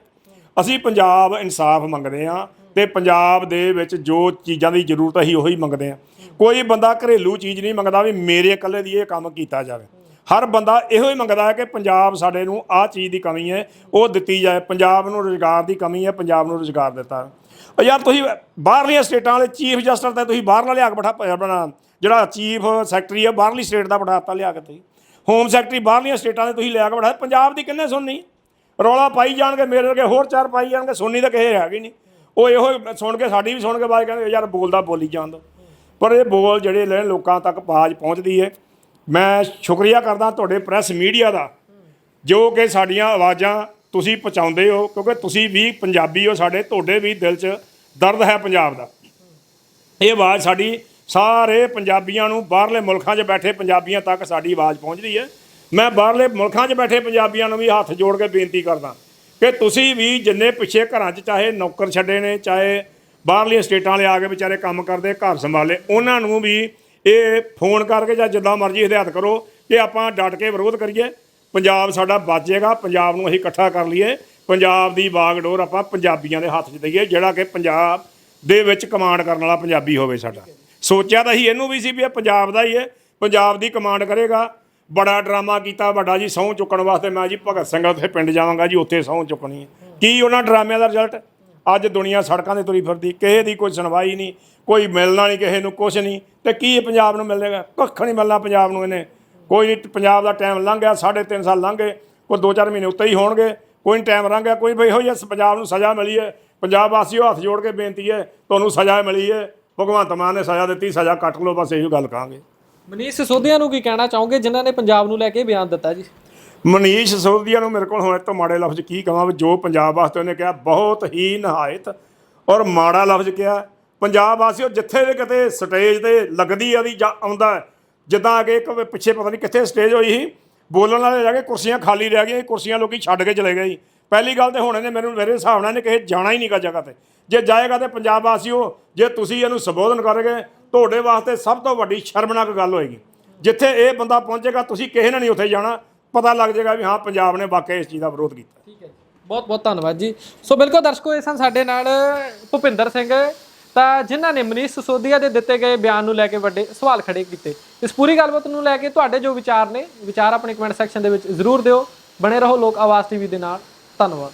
ਅਸੀਂ ਪੰਜਾਬ ਇਨਸਾਫ ਮੰਗਦੇ ਆ ਤੇ ਪੰਜਾਬ ਦੇ ਵਿੱਚ ਜੋ ਚੀਜ਼ਾਂ ਦੀ ਜ਼ਰੂਰਤ ਅਸੀਂ ਉਹੀ ਮੰਗਦੇ ਆ ਕੋਈ ਬੰਦਾ ਘਰੇਲੂ ਚੀਜ਼ ਨਹੀਂ ਮੰਗਦਾ ਵੀ ਮੇਰੇ ਇਕੱਲੇ ਦੀ ਇਹ ਕੰਮ ਕੀਤਾ ਜਾਵੇ। ਹਰ ਬੰਦਾ ਇਹੋ ਹੀ ਮੰਗਦਾ ਹੈ ਕਿ ਪੰਜਾਬ ਸਾਡੇ ਨੂੰ ਆਹ ਚੀਜ਼ ਦੀ ਕਮੀ ਹੈ, ਉਹ ਦਿੱਤੀ ਜਾਏ। ਪੰਜਾਬ ਨੂੰ ਰੋਜ਼ਗਾਰ ਦੀ ਕਮੀ ਹੈ, ਪੰਜਾਬ ਨੂੰ ਰੋਜ਼ਗਾਰ ਦਿੱਤਾ। ਯਾਰ ਤੁਸੀਂ ਬਾਹਰਲੀਆਂ ਸਟੇਟਾਂ ਵਾਲੇ ਚੀਫ ਜਸਟਿਸ ਤਾਂ ਤੁਸੀਂ ਬਾਹਰਲਾ ਲਿਆ ਕੇ ਬਿਠਾ ਬਣਾ ਜਿਹੜਾ ਚੀਫ ਸੈਕਟਰੀ ਹੈ, ਬਾਹਰਲੀ ਸਟੇਟ ਦਾ ਬਿਠਾਤਾ ਲਿਆ ਕੇ ਤੁਸੀਂ। ਹੋਮ ਸੈਕਟਰੀ ਬਾਹਰਲੀਆਂ ਸਟੇਟਾਂ ਦੇ ਤੁਸੀਂ ਲਿਆ ਕੇ ਬਿਠਾ ਪੰਜਾਬ ਦੀ ਕਿੰਨੇ ਸੁਣਨੀ? ਰੌਲਾ ਪਾਈ ਜਾਣਗੇ, ਮੇਰੇ ਵਰਗੇ ਹੋਰ ਚਾਰ ਪਾਈ ਜਾਣਗੇ ਸੁਣਨੀ ਤਾਂ ਕਿਸੇ ਹੈਗੀ ਨਹੀਂ। ਉਹ ਇਹੋ ਹੀ ਸੁਣ ਕੇ ਸਾਡੀ ਵੀ ਸੁਣ ਕੇ ਬਾਅਦ ਕਹਿੰਦੇ, ਯਾਰ ਬੋਲਦਾ ਬੋਲੀ ਜਾਣ ਦੋ। ਪਰ ਇਹ ਬੋਲ ਜਿਹੜੇ ਨੇ ਲੋਕਾਂ ਤੱਕ ਆਵਾਜ਼ ਪਹੁੰਚਦੀ ਹੈ ਮੈਂ ਸ਼ੁਕਰੀਆ ਕਰਦਾ ਤੁਹਾਡੇ ਪ੍ਰੈਸ ਮੀਡੀਆ ਦਾ, ਜੋ ਕਿ ਸਾਡੀਆਂ ਆਵਾਜ਼ਾਂ ਤੁਸੀਂ ਪਹੁੰਚਾਉਂਦੇ ਹੋ, ਕਿਉਂਕਿ ਤੁਸੀਂ ਵੀ ਪੰਜਾਬੀ ਹੋ, ਸਾਡੇ ਤੁਹਾਡੇ ਵੀ ਦਿਲ 'ਚ ਦਰਦ ਹੈ ਪੰਜਾਬ ਦਾ। ਇਹ ਆਵਾਜ਼ ਸਾਡੀ ਸਾਰੇ ਪੰਜਾਬੀਆਂ ਨੂੰ, ਬਾਹਰਲੇ ਮੁਲਕਾਂ 'ਚ ਬੈਠੇ ਪੰਜਾਬੀਆਂ ਤੱਕ ਸਾਡੀ ਆਵਾਜ਼ ਪਹੁੰਚਦੀ ਹੈ ਮੈਂ ਬਾਹਰਲੇ ਮੁਲਕਾਂ 'ਚ ਬੈਠੇ ਪੰਜਾਬੀਆਂ ਨੂੰ ਵੀ ਹੱਥ ਜੋੜ ਕੇ ਬੇਨਤੀ ਕਰਦਾ ਕਿ ਤੁਸੀਂ ਵੀ ਜਿੰਨੇ ਪਿੱਛੇ ਘਰਾਂ 'ਚ ਚਾਹੇ ਨੌਕਰ ਛੱਡੇ ਨੇ, ਚਾਹੇ ਬਾਹਰਲੀਆਂ ਸਟੇਟਾਂ ਵਾਲੇ ਆ ਕੇ ਵਿਚਾਰੇ ਕੰਮ ਕਰਦੇ, ਘਰ ਸੰਭਾਲੇ, ਉਹਨਾਂ ਨੂੰ ਵੀ ਇਹ ਫੋਨ ਕਰਕੇ ਜਾਂ ਜਿੱਦਾਂ ਮਰਜ਼ੀ ਹਦਾਇਤ ਕਰੋ ਕਿ ਆਪਾਂ ਡਟ ਕੇ ਵਿਰੋਧ ਕਰੀਏ। ਪੰਜਾਬ ਸਾਡਾ ਬਚੇਗਾ ਪੰਜਾਬ ਨੂੰ ਅਸੀਂ ਇਕੱਠਾ ਕਰ ਲਈਏ। ਪੰਜਾਬ ਦੀ ਬਾਗਡੋਰ ਆਪਾਂ ਪੰਜਾਬੀਆਂ ਦੇ ਹੱਥ 'ਚ ਦਈਏ, ਜਿਹੜਾ ਕਿ ਪੰਜਾਬ ਦੇ ਵਿੱਚ ਕਮਾਂਡ ਕਰਨ ਵਾਲਾ ਪੰਜਾਬੀ ਹੋਵੇ ਸਾਡਾ। ਸੋਚਿਆ ਤਾਂ ਹੀ ਇਹਨੂੰ ਵੀ ਸੀ ਵੀ ਇਹ ਪੰਜਾਬ ਦਾ ਹੀ ਹੈ। ਪੰਜਾਬ ਦੀ ਕਮਾਂਡ ਕਰੇਗਾ। ਬੜਾ ਡਰਾਮਾ ਕੀਤਾ, ਵੱਡਾ ਜੀ ਸਹੁੰ ਚੁੱਕਣ ਵਾਸਤੇ ਮੈਂ ਜੀ ਭਗਤ ਸਿੰਘ ਉੱਥੇ ਪਿੰਡ ਜਾਵਾਂਗਾ ਜੀ, ਉੱਥੇ ਸਹੁੰ ਚੁੱਕਣੀ ਹੈ। ਕੀ ਉਹਨਾਂ ਡਰਾਮਿਆਂ ਦਾ ਰਿਜ਼ਲਟ ਅੱਜ ਦੁਨੀਆ ਸੜਕਾਂ ਤੇ ਤੁਰੀ ਫਿਰਦੀ, ਕਿਸੇ ਦੀ ਕੋਈ ਸੁਣਵਾਈ ਨਹੀਂ, ਕੋਈ ਮਿਲਣਾ ਨਹੀਂ, ਕਿਸੇ ਨੂੰ ਕੁਝ ਨਹੀਂ। ਤੇ ਕੀ ਪੰਜਾਬ ਨੂੰ ਮਿਲੇਗਾ? ਕੱਖ ਨਹੀਂ ਮਿਲਣਾ ਪੰਜਾਬ ਨੂੰ ਇਹਨੇ। ਕੋਈ ਨਹੀਂ, ਪੰਜਾਬ ਦਾ ਟਾਈਮ ਲੰਘ ਗਿਆ, ਸਾਢੇ ਤਿੰਨ ਸਾਲ ਲੰਘ ਗਏ, ਕੋਈ 2-4 ਮਹੀਨੇ ਉੱਤੇ ਹੀ ਹੋਣਗੇ, ਕੋਈ ਨਹੀਂ ਟਾਈਮ ਲੰਘ ਗਿਆ, ਕੋਈ ਬਈ ਹੋਈ ਇਸ ਪੰਜਾਬ ਨੂੰ ਸਜ਼ਾ ਮਿਲੀ ਹੈ। ਪੰਜਾਬ ਵਾਸੀਓ, ਹੱਥ ਜੋੜ ਕੇ ਬੇਨਤੀ ਹੈ, ਤੁਹਾਨੂੰ ਸਜ਼ਾ ਮਿਲੀ ਹੈ। ਭਗਵੰਤ ਮਾਨ ਨੇ ਸਜ਼ਾ ਦਿੱਤੀ, ਸਜ਼ਾ ਕੱਟ ਲਓ, ਬਸ ਇਹੀ ਗੱਲ ਕਹਾਂਗੇ। ਮਨੀਸ਼ ਸਿਸੋਦੀਆ ਨੂੰ ਕੀ ਕਹਿਣਾ ਚਾਹੋਗੇ? ਜਿਨ੍ਹਾਂ ਨੇ ਪੰਜਾਬ ਨੂੰ ਲੈ ਕੇ ਬਿਆਨ ਦਿੱਤਾ ਜੀ। ਮਨੀਸ਼ ਸਿਸੋਦੀਆ ਨੂੰ ਮੇਰੇ ਕੋਲ ਹੁਣ ਇਹ ਤੋਂ ਮਾੜੇ ਲਫ਼ਜ਼ ਕੀ ਕਹਾਂ ਵੀ ਜੋ ਪੰਜਾਬ ਵਾਸਤੇ ਉਹਨੇ ਕਿਹਾ ਬਹੁਤ ਹੀ ਨਿਹਾਇਤ ਔਰ ਮਾੜਾ ਲਫ਼ਜ਼ ਕਿਹਾ। ਪੰਜਾਬ ਵਾਸੀਓ ਜਿੱਥੇ ਵੀ ਕਿਤੇ ਸਟੇਜ ਤੇ ਲੱਗਦੀ ਆ ਦੀ ਜਾਂ ਆਉਂਦਾ ਹੈ, ਜਿੱਦਾਂ ਅੱਗੇ ਇੱਕ ਪਿੱਛੇ ਪਤਾ ਨਹੀਂ ਕਿੱਥੇ ਸਟੇਜ ਹੋਈ ਸੀ ਬੋਲਣ ਵਾਲੇ ਰਹਿ ਗਏ ਕੁਰਸੀਆਂ ਖਾਲੀ ਰਹਿ ਗਈਆਂ ਕੁਰਸੀਆਂ ਲੋਕੀ ਛੱਡ ਕੇ ਚਲੇ ਗਏ ਪਹਿਲੀ ਗੱਲ ਤੇ ਹੁਣ ਇਹਨੇ ਮੈਨੂੰ ਮੇਰੇ ਹਿਸਾਬ ਨਾਲ ਇਹਨੇ ਕਿਸੇ ਜਾਣਾ ਹੀ ਨਹੀਂਗਾ ਜਗ੍ਹਾ ਤੇ। ਜੇ ਜਾਏਗਾ ਤੇ ਪੰਜਾਬ ਵਾਸੀਓ ਜੇ ਤੁਸੀਂ ਇਹਨੂੰ ਸੰਬੋਧਨ ਕਰੋਗੇ ਤੁਹਾਡੇ ਵਾਸਤੇ ਸਭ ਤੋਂ ਵੱਡੀ ਸ਼ਰਮਨਾਕ ਗੱਲ ਹੋਏਗੀ। ਜਿੱਥੇ ਇਹ ਬੰਦਾ ਪਹੁੰਚੇਗਾ, ਤੁਸੀਂ ਕਿਸੇ ਨੇ ਨਹੀਂ ਉੱਥੇ ਜਾਣਾ। ਪਤਾ ਲੱਗ ਜਾਏਗਾ ਵੀ ਹਾਂ, ਪੰਜਾਬ ਨੇ ਵਾਕਿਆ ਇਸ ਚੀਜ਼ ਦਾ ਵਿਰੋਧ ਕੀਤਾ। ਠੀਕ ਹੈ ਜੀ। ਬਹੁਤ ਬਹੁਤ ਧੰਨਵਾਦ ਜੀ। ਸੋ ਬਿਲਕੁਲ ਦਰਸ਼ਕੋ, ਇਹ ਸਨ ਸਾਡੇ ਨਾਲ ਭੁਪਿੰਦਰ ਸਿੰਘ। ਤਾਂ ਜਿਨ੍ਹਾਂ ਨੇ ਮਨੀਸ਼ ਸਿਸੋਦੀਆ ਦੇ ਦਿੱਤੇ ਗਏ ਬਿਆਨ ਨੂੰ ਲੈ ਕੇ ਵੱਡੇ ਸਵਾਲ ਖੜੇ ਕੀਤੇ। ਇਸ ਪੂਰੀ ਗੱਲਬਾਤ ਨੂੰ ਲੈ ਕੇ ਤੁਹਾਡੇ ਜੋ ਵਿਚਾਰ ਨੇ, ਵਿਚਾਰ ਆਪਣੇ ਕਮੈਂਟ ਸੈਕਸ਼ਨ ਦੇ ਵਿੱਚ ਜ਼ਰੂਰ ਦਿਓ। ਬਣੇ ਰਹੋ ਲੋਕ ਆਵਾਜ਼ ਟੀਵੀ ਦੇ ਨਾਲ। ਧੰਨਵਾਦ।